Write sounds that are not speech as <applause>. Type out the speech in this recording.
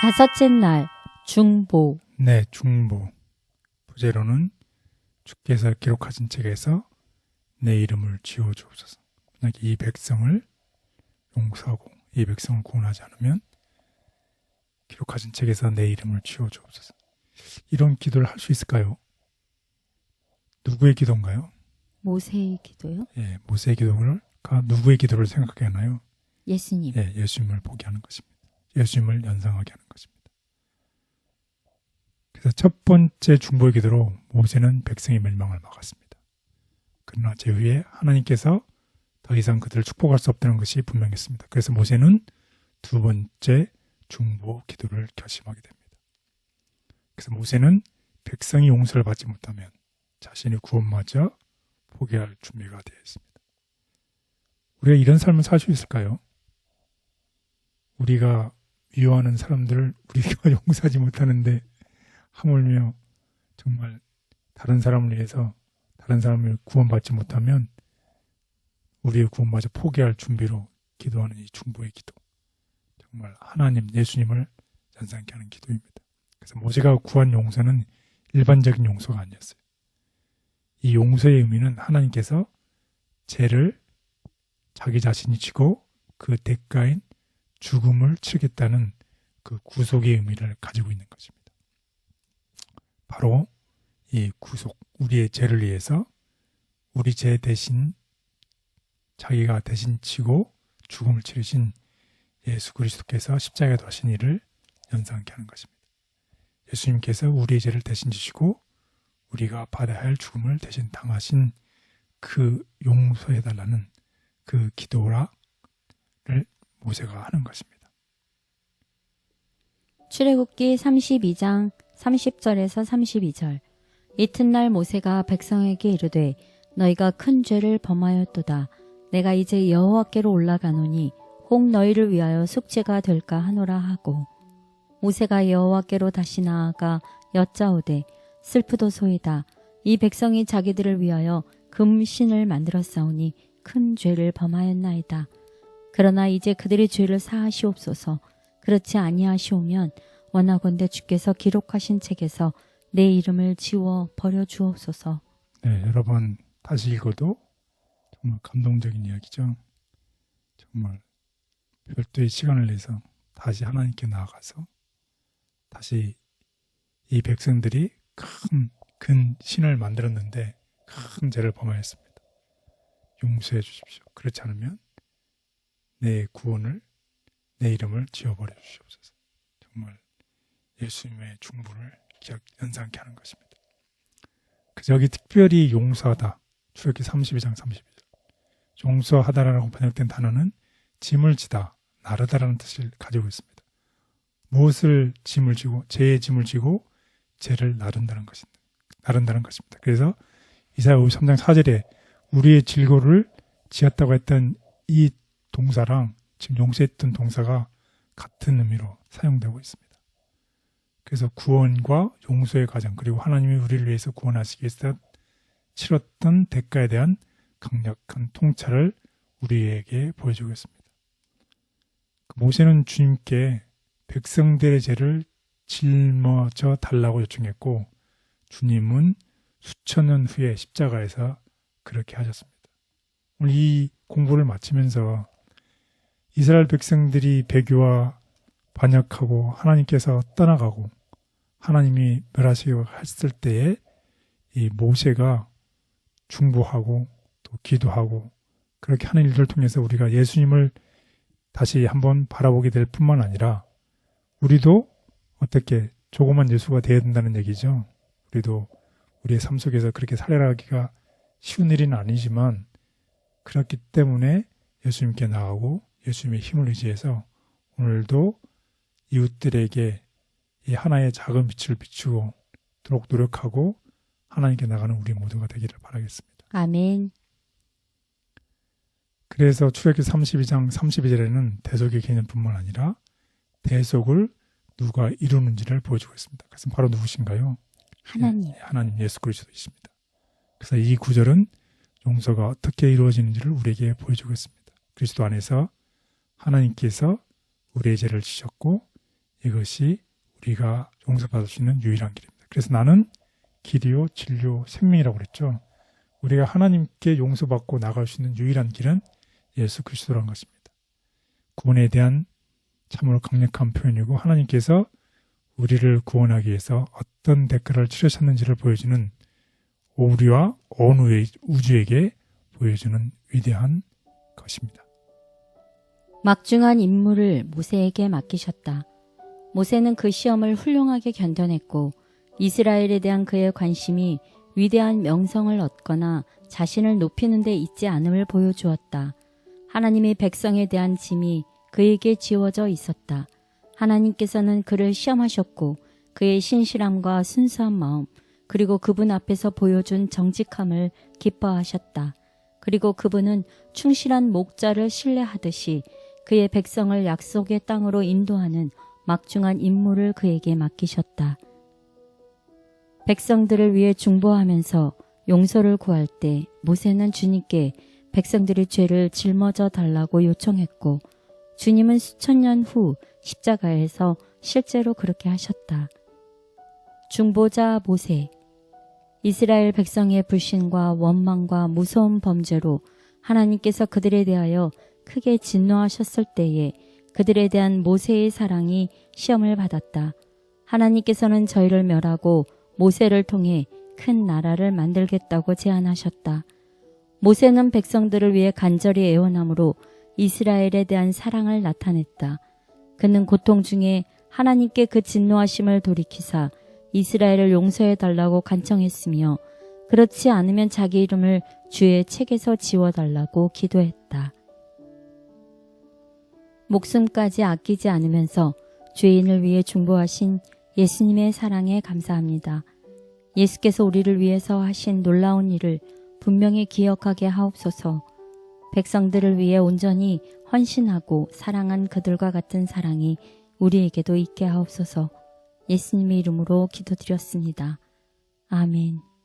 다섯째 날 중보 네, 중보. 부제로는 주께서 기록하신 책에서 내 이름을 지워 주옵소서. 만약 이 백성을 용서하고 이 백성을 구원하지 않으면 기록하신 책에서 내 이름을 지워 주옵소서. 이런 기도를 할 수 있을까요? 누구의 기도인가요? 모세의 기도요? 예, 모세의 기도가 누구의 기도를 생각하게 하나요? 예수님. 예, 예수님을 보게 하는 것입니다. 예수님을 연상하게 하는 것입니다. 그래서 첫 번째 중보의 기도로 모세는 백성의 멸망을 막았습니다. 그러나 제후에 하나님께서 더 이상 그들을 축복할 수 없다는 것이 분명했습니다. 그래서 모세는 두 번째 중보 기도를 결심하게 됩니다. 그래서 모세는 백성이 용서를 받지 못하면 자신의 구원마저 포기할 준비가 되어 있습니다. 우리가 이런 삶을 살 수 있을까요? 우리가 미워하는 사람들을 우리가 <laughs> 용서하지 못하는데 하물며 정말 다른 사람을 위해서 다른 사람을 구원받지 못하면 우리의 구원마저 포기할 준비로 기도하는 이 중보의 기도. 정말 하나님, 예수님을 연상케 하는 기도입니다. 그래서 모세가 구한 용서는 일반적인 용서가 아니었어요. 이 용서의 의미는 하나님께서 죄를 자기 자신이 지고 그 대가인 죽음을 치르겠다는 그 구속의 의미를 가지고 있는 것입니다. 바로 이 구속, 우리의 죄를 위해서 우리 죄 대신 자기가 대신 치고 죽음을 치르신 예수 그리스도께서 십자가에 돌아신 일을 연상케 하는 것입니다. 예수님께서 우리의 죄를 대신 지시고 우리가 받아야 할 죽음을 대신 당하신 그 용서해달라는 그 기도라를 모세가 하는 것입니다. 출애굽기 32장 30절에서 32절. 이튿날 모세가 백성에게 이르되 너희가 큰 죄를 범하였도다. 내가 이제 여호와께로 올라가노니 혹 너희를 위하여 숙제가 될까 하노라 하고 모세가 여호와께로 다시 나아가 여짜오되 슬프도소이다. 이 백성이 자기들을 위하여 금신을 만들었사오니 큰 죄를 범하였나이다 그러나 이제 그들의 죄를 사하시옵소서 그렇지 아니하시오면 원하건대 주께서 기록하신 책에서 내 이름을 지워 버려 주옵소서. 네, 여러분 다시 읽어도 정말 감동적인 이야기죠. 정말 별도의 시간을 내서 다시 하나님께 나아가서 다시 이 백성들이 큰, 큰 신을 만들었는데 큰 죄를 범하였습니다. 용서해 주십시오. 그렇지 않으면 내 구원을, 내 이름을 지워버려 주시옵소서. 정말 예수님의 중보를 기억, 연상케 하는 것입니다. 그 저기 특별히 용서하다. 출애기 32장 32절. 용서하다라고 번역된 단어는 짐을 지다, 나르다라는 뜻을 가지고 있습니다. 무엇을 짐을 지고 죄의 짐을 지고 죄를 나른다는 것입니다. 나른다는 것입니다. 그래서 이사야 53장 4절에 우리의 질고를 지었다고 했던 이 동사랑 지금 용서했던 동사가 같은 의미로 사용되고 있습니다. 그래서 구원과 용서의 과정 그리고 하나님이 우리를 위해서 구원하시기 위해서 치렀던 대가에 대한 강력한 통찰을 우리에게 보여주고 있습니다. 모세는 주님께 백성들의 죄를 짊어져 달라고 요청했고 주님은 수천 년 후에 십자가에서 그렇게 하셨습니다. 오늘 이 공부를 마치면서 이스라엘 백성들이 배교와 반역하고 하나님께서 떠나가고 하나님이 멸하시고 했을 때에 이 모세가 중보하고 또 기도하고 그렇게 하는 일들을 통해서 우리가 예수님을 다시 한번 바라보게 될 뿐만 아니라 우리도 어떻게 조그만 예수가 되어야 된다는 얘기죠. 우리도 우리의 삶 속에서 그렇게 살아가기가 쉬운 일은 아니지만 그렇기 때문에 예수님께 나가고 예수님의 힘을 의지해서 오늘도 이웃들에게 이 하나의 작은 빛을 비추고 도록 노력하고 하나님께 나가는 우리 모두가 되기를 바라겠습니다. 아멘. 그래서 출애기 32장 32절에는 대속의 개념뿐만 아니라 대속을 누가 이루는지를 보여주고 있습니다. 그것은 바로 누구신가요? 하나님. 예, 하나님 예수 그리스도이십니다. 그래서 이 구절은 용서가 어떻게 이루어지는지를 우리에게 보여주고 있습니다. 그리스도 안에서 하나님께서 우리의 죄를 지셨고 이것이 우리가 용서받을 수 있는 유일한 길입니다. 그래서 나는 길이요, 진리요, 생명이라고 그랬죠. 우리가 하나님께 용서받고 나갈 수 있는 유일한 길은 예수 그리스도라는 것입니다. 구원에 대한 참으로 강력한 표현이고 하나님께서 우리를 구원하기 위해서 어떤 대가를 치르셨는지를 보여주는 우리와 온 우주에게 보여주는 위대한 것입니다. 막중한 임무를 모세에게 맡기셨다. 모세는 그 시험을 훌륭하게 견뎌냈고 이스라엘에 대한 그의 관심이 위대한 명성을 얻거나 자신을 높이는 데 있지 않음을 보여주었다. 하나님의 백성에 대한 짐이 그에게 지워져 있었다. 하나님께서는 그를 시험하셨고 그의 신실함과 순수한 마음 그리고 그분 앞에서 보여준 정직함을 기뻐하셨다. 그리고 그분은 충실한 목자를 신뢰하듯이 그의 백성을 약속의 땅으로 인도하는 막중한 임무를 그에게 맡기셨다. 백성들을 위해 중보하면서 용서를 구할 때 모세는 주님께 백성들의 죄를 짊어져 달라고 요청했고 주님은 수천 년 후 십자가에서 실제로 그렇게 하셨다. 중보자 모세 이스라엘 백성의 불신과 원망과 무서운 범죄로 하나님께서 그들에 대하여 크게 진노하셨을 때에 그들에 대한 모세의 사랑이 시험을 받았다. 하나님께서는 저희를 멸하고 모세를 통해 큰 나라를 만들겠다고 제안하셨다. 모세는 백성들을 위해 간절히 애원함으로 이스라엘에 대한 사랑을 나타냈다. 그는 고통 중에 하나님께 그 진노하심을 돌이키사 이스라엘을 용서해 달라고 간청했으며 그렇지 않으면 자기 이름을 주의 책에서 지워 달라고 기도했다. 목숨까지 아끼지 않으면서 죄인을 위해 중보하신 예수님의 사랑에 감사합니다. 예수께서 우리를 위해서 하신 놀라운 일을 분명히 기억하게 하옵소서. 백성들을 위해 온전히 헌신하고 사랑한 그들과 같은 사랑이 우리에게도 있게 하옵소서. 예수님의 이름으로 기도드렸습니다. 아멘.